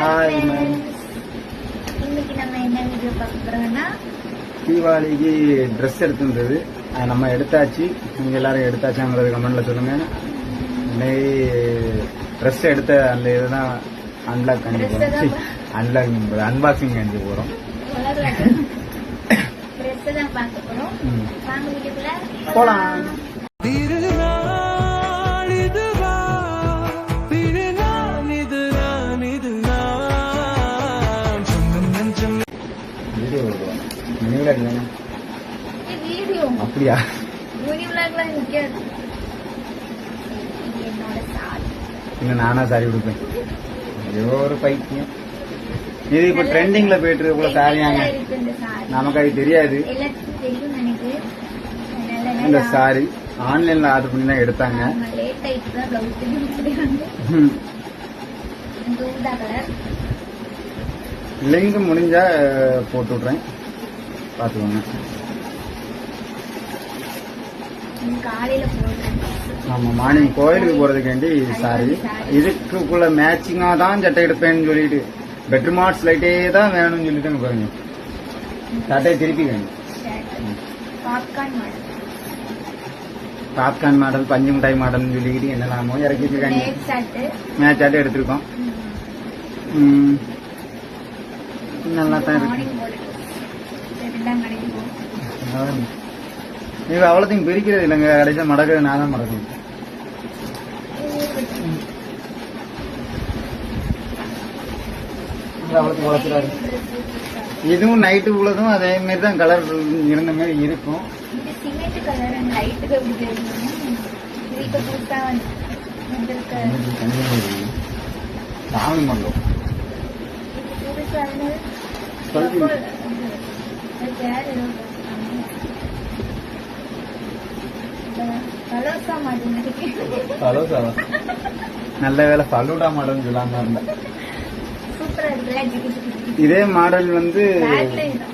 Ma'am. இன்னைக்கு நம்ம என்ன வீடியோ பார்க்க போறோம்னா தீபாவளிக்கு ட்ரெஸ் எடுத்திருந்தது நம்ம எடுத்தாச்சு. நீங்க எல்லாரும் எடுத்தாச்சாங்கிறது கமெண்ட்ல சொல்லுங்க. இன்னைக்கு ட்ரெஸ் எடுத்த அந்த இதுதான் அன்லாக் போறோம். தான் அன்லாக் அன்பாக்சிங் பண்ணி போறோம். ட்ரெஸ் வீடியோ அப்படியா? விளாக்லாம் நிக்காது. இது என்னோட சாரி. இன்னும் நானா சாரி கொடுப்பேன் ஏதோ ஒரு பைத்தியம். இது இப்ப ட்ரெண்டிங்ல போயிட்டு இருக்கு சாரியாங்க நமக்கு அது தெரியாது. இந்த சாரி ஆன்லைன்ல ஆர்டர் பண்ணி தான் எடுத்தாங்க. late ஆயிட்டு தான் blouse இப்படி வந்து ம். இந்த ஊதா கலர் லிங்க் முடிஞ்சா போட்டு விட்றேன். பார்த்துக்கோங்க. காலையில போடுறேன். ஆமா மார்னிங் கோயிலுக்கு போறதுக்காண்டி சாரி இதுக்குள்ள மேட்சிங்கா தான் சட்டை எடுப்பேன்னு சொல்லிட்டு பெட்ரூம் ஆர்ட்ஸ் லைட்டே தான் வேணும்னு சொல்லிட்டு பாருங்க சட்டையை திருப்பி வேணும். பாப்கார்ன் மாடல் பஞ்சு மிட்டாய் மாடல்னு சொல்லிக்கிட்டு என்னெல்லாமோ இறக்கி வச்சிருக்காங்க நேக் ஷர்ட் மேட்ச் ஆட்டை எடுத்திருக்கோம். நல்லா தான் இருக்கு. நீங்க அவ்வளோத்தையும் பிரிக்கிறது இல்லைங்க. கடைசியில் மடக்கிறது நான் தான் மடக்கணும் வளர்த்துறாரு. இதுவும் நைட்டு உள்ளதும் அதே மாதிரி தான் கலர் இருந்த மாதிரி இருக்கும். இது இது சாமி மண்டலம் நல்ல வேலை ஃபலூடா மாடல்னு சொல்லாம இருந்தேன். இதே மாடல் வந்து.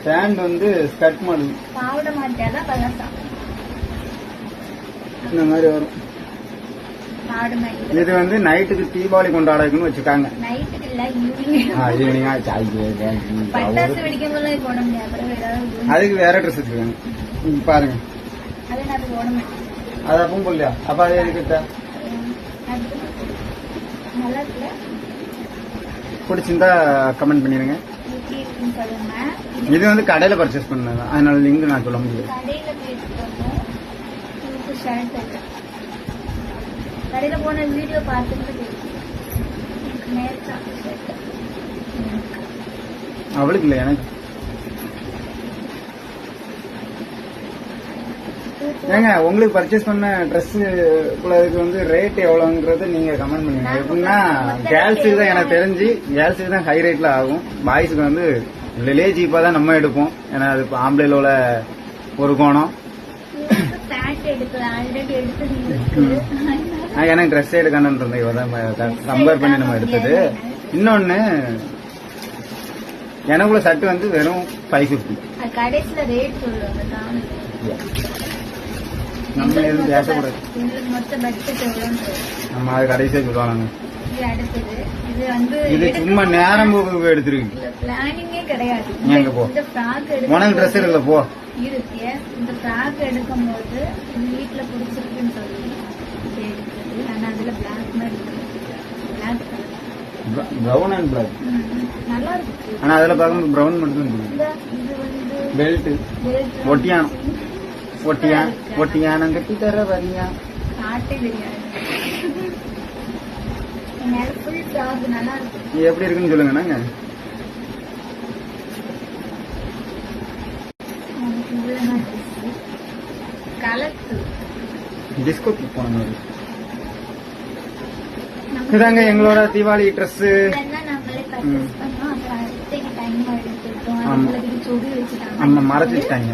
பேண்ட் வந்து ஸ்கர்ட் மாடல் இந்த மாதிரி வரும். இது வந்து நைட்டுக்கு தீபாவளி நைட்டுக்கு இல்ல ஈவினிங் அதுக்கு வேற ட்ரெஸ் வச்சிருக்காங்க பாருங்க. அதை அப்பவும் போடலையா? அப்ப அது எதுக்கிட்ட பிடிச்சிருந்தா கமெண்ட் பண்ணிருங்க. இது வந்து கடையில பர்ச்சேஸ் பண்ணது. அதனால லிங்க் நான் சொல்ல முடியாது கடையில போன வீடியோ பார்த்துட்டு அவளுக்கு இல்லை எனக்கு. ஏங்க உங்களுக்கு பர்ச்சேஸ் பண்ண ட்ரெஸ் இதுக்கு வந்து ரேட் எவ்வளவுங்கிறது நீங்க கமெண்ட் பண்ணுங்க. எப்படின்னா கேர்ள்ஸுக்கு தான் எனக்கு தெரிஞ்சு கேர்ள்ஸுக்கு தான் ஹை ரேட்ல ஆகும். பாய்ஸுக்கு வந்து விலையே சீப்பா தான் நம்ம எடுப்போம். ஏன்னா அது இப்போ ஆம்பளைல உள்ள ஒரு கோணம். ஆல்ரெடி நான் எனக்கு ட்ரெஸ் எடுக்கணும்னு இருந்தேன் இவ தான் கம்பேர் பண்ணி நம்ம எடுத்தது. இன்னொன்னு எனக்குள்ள சட்டு வந்து வெறும் ஃபைவ் ஃபிஃப்டி நம்ம எதுவும் பேசக்கூடாது. நம்ம அது கடைசியாக சொல்லுவாங்க. இது சும்மா நேரம் போக எடுத்துருக்கு எங்க போ? உனக்கு ட்ரெஸ் எடுக்கல போ. இருக்கு. இந்த ஃப்ராக் எடுக்கும் போது வீட்டுல பிடிச்சிருக்குன்னு சொல்லி. அதுல பிளாக் மாதிரி பிளாக் ப்ரௌன் அண்ட் பிளாக் நல்லா இருக்கு. ஆனா அதுல பார்க்கும்போது ப்ரௌன் மட்டும் பெல்ட் ஒட்டியானம். ஒட்டியான் ஒட்டியானம் கட்டி தர வரியா? காட்டே தெரியாது. எப்படி இருக்குன்னு சொல்லுங்க நாங்க. கலக்கு டிஸ்கோக்கு போன மாதிரி. இதாங்க எங்களோட தீபாவளி ட்ரெஸ். ஆமா. மறைச்சு வச்சுட்டாங்க.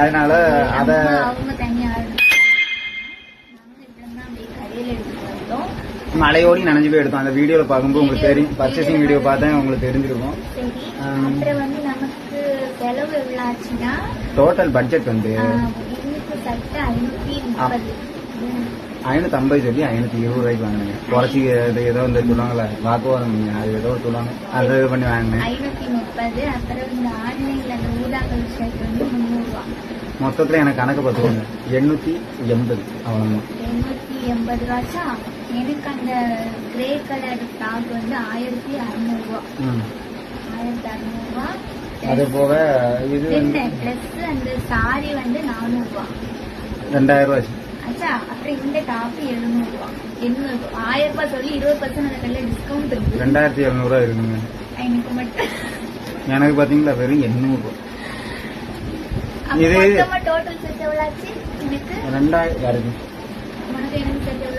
அதனால அத. மலையோடி நனைஞ்சு போய் எடுத்தோம். அந்த வீடியோல பார்க்கும்போது உங்களுக்கு தெரியும். பர்ச்சேசிங் வீடியோ பார்த்தா உங்களுக்கு தெரிஞ்சிருக்கும். டோட்டல் பட்ஜெட் வந்து ஐநூத்தி ஐம்பது சொல்லி ஐநூத்தி இருபது ரூபாய்க்கு வாங்கினேங்க. குறைச்சி இது ஏதோ இந்த சொல்லுவாங்கல்ல வாக்குவாதம் பண்ணி, அது ஏதோ சொல்லுவாங்க. அது இது பண்ணி வாங்கினேன். மொத்தத்துல எனக்கு கணக்கு பார்த்துக்கோங்க. எண்ணூத்தி எண்பது அவ்வளவுதான். எண்பது ரூபாச்சா எனக்கு அந்த கிரே கலர் டாப் வந்து ஆயிரத்தி அறுநூறு ரூபா ம். ஆயிரத்தி அறுநூறு ரூபா அது போக இது ட்ரெஸ் அந்த சாரி வந்து நானூறு ரூபா ரெண்டாயிரம் ரூபாய் ஆச்சா அப்புறம் இந்த டாப் எழுநூறு ரூபா எண்ணூறு. ரூபா ஆயிரம் ரூபாய் சொல்லி இருபது பர்சன்ட் அந்த கல்ல டிஸ்கவுண்ட் இருக்கு. ரெண்டாயிரத்தி எழுநூறு ரூபாய் இருக்குங்க. எனக்கு மட்டும். எனக்கு பாத்தீங்களா வெறும் எண்ணூறு. அப்ப இது- டோட்டல் செட் எவ்வளவு ஆச்சு எனக்கு? ரெண்டாயிரம் யாருக்கு? உனக்கு எனக்கு செட்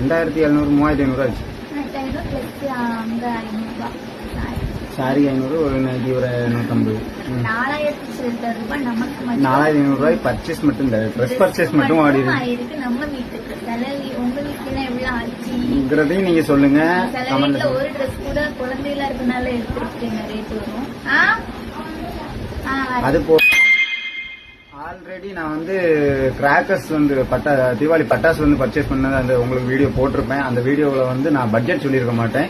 ரெண்டாயிரத்தி எழுநூறு மூவாயிரத்தி ஐநூறு ஆச்சு. ரெண்டாயிரம் பிளஸ் அங்க ஐநூறு ரூபாய். சாரி. ஐநூறு ஒரு நைட்டி ஒரு நூற்றம்பது. நாலாயிரத்தி சில்லற ரூபாய் நமக்கு மட்டும். நாலாயிரத்தி ஐநூறு ரூபாய் பர்ச்சேஸ் மட்டும் இல்லை ட்ரெஸ் பர்ச்சேஸ் மட்டும் ஆடி இருக்கு ஆயிருக்கு நம்ம வீட்டுக்கு. செலவு உங்க வீட்டுல எவ்வளவு ஆச்சு? ங்கிறதையும் நீங்க சொல்லுங்க சில கமெண்ட்ல ஒரு ட்ரெஸ் கூட குழந்தைகளா இருக்கனால எடுத்துருக்கீங்க ரேட் வரும். அது. போ ஆல்ரெடி நான் வந்து கிராக்கர்ஸ் வந்து பட்டா தீபாவளி பட்டாசு வந்து பர்ச்சேஸ் பண்ணது அந்த உங்களுக்கு வீடியோ போட்டிருப்பேன். அந்த வீடியோவில் வந்து நான் பட்ஜெட் சொல்லியிருக்க மாட்டேன்.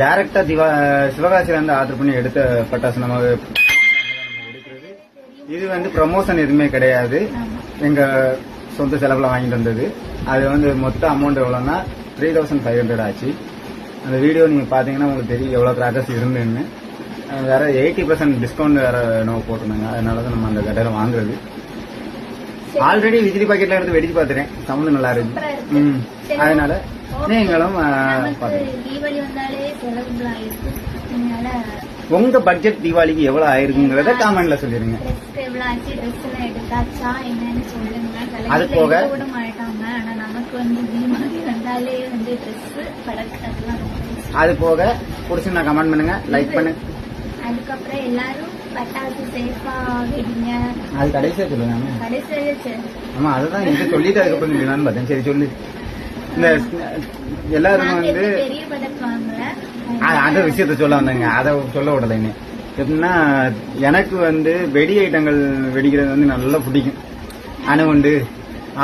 டைரக்டா திவா சிவகாசியில இருந்து ஆர்டர் பண்ணி எடுத்த பட்டாசு நம்ம எடுக்கிறது இது வந்து ப்ரமோஷன் எதுவுமே கிடையாது. எங்க சொந்த செலவுல வாங்கிட்டு வந்தது அது வந்து மொத்த அமௌண்ட் எவ்வளோன்னா த்ரீ தௌசண்ட் ஃபைவ் ஹண்ட்ரட் ஆச்சு அந்த வீடியோ நீங்க பாத்தீங்கன்னா உங்களுக்கு தெரியும் எவ்வளவு கிராக்கர்ஸ் இருந்துன்னு வேற எயிட்டி பர்சன்ட் டிஸ்கவுண்ட் வேற நம்ம போட்டிருந்தாங்க அதனால தான் நம்ம அந்த கடையில வாங்குறது. ஆல்ரெடி விஜிலி பாக்கெட்ல எடுத்து வெடிச்சு பாத்துறேன் சவுண்ட் நல்லா இருக்கு. அதனால. நீங்களும் உங்க பட்ஜெட் தீபாவளிக்கு எவ்வளவு ஆயிருக்குங்கிறத காமெண்ட்ல சொல்லிருங்க. அது போக-. அது போக பிடிச்சிருந்தா கமெண்ட் பண்ணுங்க லைக் பண்ணு. அதுக்கப்புறம் எல்லாரும் பட்டாசு சேஃபா வெடிங்க. அது கடைசியா சொல்லுங்க கடைசியில சரி. ஆமா அதுதான் இது சொல்லிட்டு அதுக்கப்புறம் சொல்லலாம்னு பார்த்தேன் சரி சொல்லு. இந்த எல்லாரும் வந்து அந்த விஷயத்த சொல்ல வந்தாங்க. அதை சொல்ல விடலைங்க எப்படின்னா எனக்கு வந்து வெடி ஐட்டங்கள் வெடிக்கிறது வந்து நல்லா பிடிக்கும். அணுகுண்டு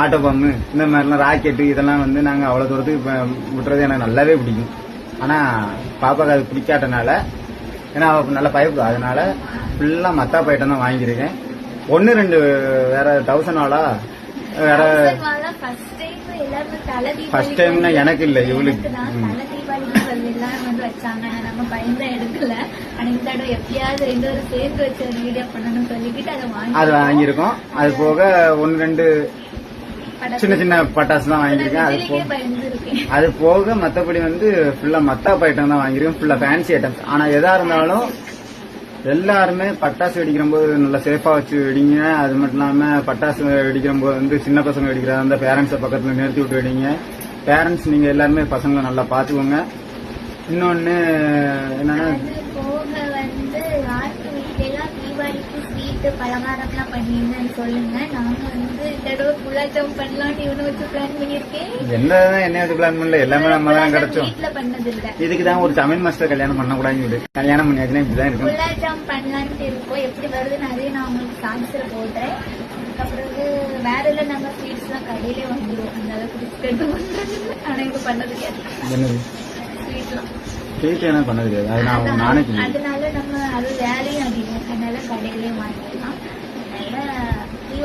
ஆட்டோ பம்மு இந்த மாதிரிலாம் ராக்கெட்டு இதெல்லாம் வந்து நாங்கள் அவ்வளோ தூரத்துக்கு விட்டுறது எனக்கு நல்லாவே பிடிக்கும். ஆனால் பாப்பாக்கு அது பிடிக்காதனால ஏன்னா அவ நல்லா பயப்படுவா அதனால ஃபுல்லாக மத்தா பைட்டம் தான் வாங்கியிருக்கேன். ஒன்று ரெண்டு வேற தௌசண்ட் ஆளா வேற ஃபர்ஸ்ட் எனக்கு இல்ல, இவளுக்கு. வச்சாங்க. ஆனா நம்ம பயந்தா எடுக்கல ஆனா இந்த தடவை எப்படியாவது ரெண்டு பேரும் சேர்ந்து வச்சு ஒரு வீடியோ பண்ணணும்னு சொல்லிக்கிட்டு அதை வாங்கி அது வாங்கியிருக்கோம். அது போக ஒன்று ரெண்டு சின்ன சின்ன பட்டாசு தான் வாங்கியிருக்கேன். அது போக அது போக மத்தபடி வந்து ஃபுல்லா மத்தாப் ஐட்டம் தான் வாங்கியிருக்கேன். ஃபுல்லா ஃபேன்சி ஐட்டம்ஸ் ஆனா எதா இருந்தாலும் எல்லாருமே பட்டாசு வெடிக்கிற போது நல்லா சேஃபா வச்சு வெடிங்க. அது மட்டும் இல்லாம பட்டாசு வெடிக்கிற போது வந்து சின்ன பசங்க வெடிக்கிறதா இருந்தா பேரண்ட்ஸை பக்கத்துல நிறுத்தி விட்டு வெடிங்க. பேரண்ட்ஸ் நீங்க எல்லாருமே பசங்களை நல்லா பாத்துக்கோங்க. இன்னொன்னு என்னன்னா அது போக வந்து யாருக்கு வீட்லாம் தீபாவளிக்கு ஸ்வீட்டு பலகாரம்லாம் பண்ணீங்கன்னு சொல்லுங்க. நாங்க வந்து இந்த தடவை குலாஜாம் பண்ணலாம்னு இவனை வச்சு பிளான் பண்ணியிருக்கேன். என்னதான் என்ன வச்சு பிளான் பண்ணல எல்லாமே நம்ம தான் கிடைச்சோம். பண்ணது இல்ல இதுக்கு தான் ஒரு தமிழ் மாஸ்டர் கல்யாணம் பண்ணக்கூடாதுன்னு சொல்லி கல்யாணம் பண்ணியாச்சுன்னா இப்படிதான் இருக்கும். குலாஜாம் பண்ணலான்ட்டு இருக்கோம். எப்படி வருதுன்னு அதையும் நான் உங்களுக்கு சான்ஸ்ல போடுறேன் அப்புறம் வந்து வேற எல்லாம் நம்ம ஸ்வீட்ஸ் எல்லாம் கடையிலே வாங்கிடுவோம். அந்த அளவுக்கு பண்றது. இல்ல. ஆனா இப்ப பண்ணது கிடையாது. என்னது? ஸ்வீட்லாம் கேக் என்ன பண்ண செஞ்சேன். அதனால நம்ம அது வேலையும் அதிகம். அதனால கடையிலே வாங்கிக்கலாம் அதனால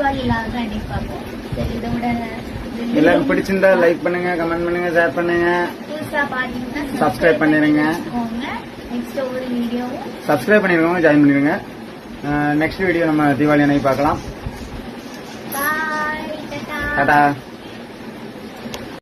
தீபாவளி சரி இதோட எல்லாரும் பிடிச்சிருந்தா லைக் பண்ணுங்க கமெண்ட் பண்ணுங்க ஷேர் பண்ணுங்க. புதுசா பாத்தீங்கன்னா Subscribe பண்ணிருங்க. நெக்ஸ்ட் ஒரு வீடியோவும் சப்ஸ்கிரைப் பண்ணிருக்கோங்க ஜாயின் பண்ணிருங்க. நெக்ஸ்ட் வீடியோ நம்ம தீபாவளி அன்னைக்கு பார்க்கலாம். டாடா.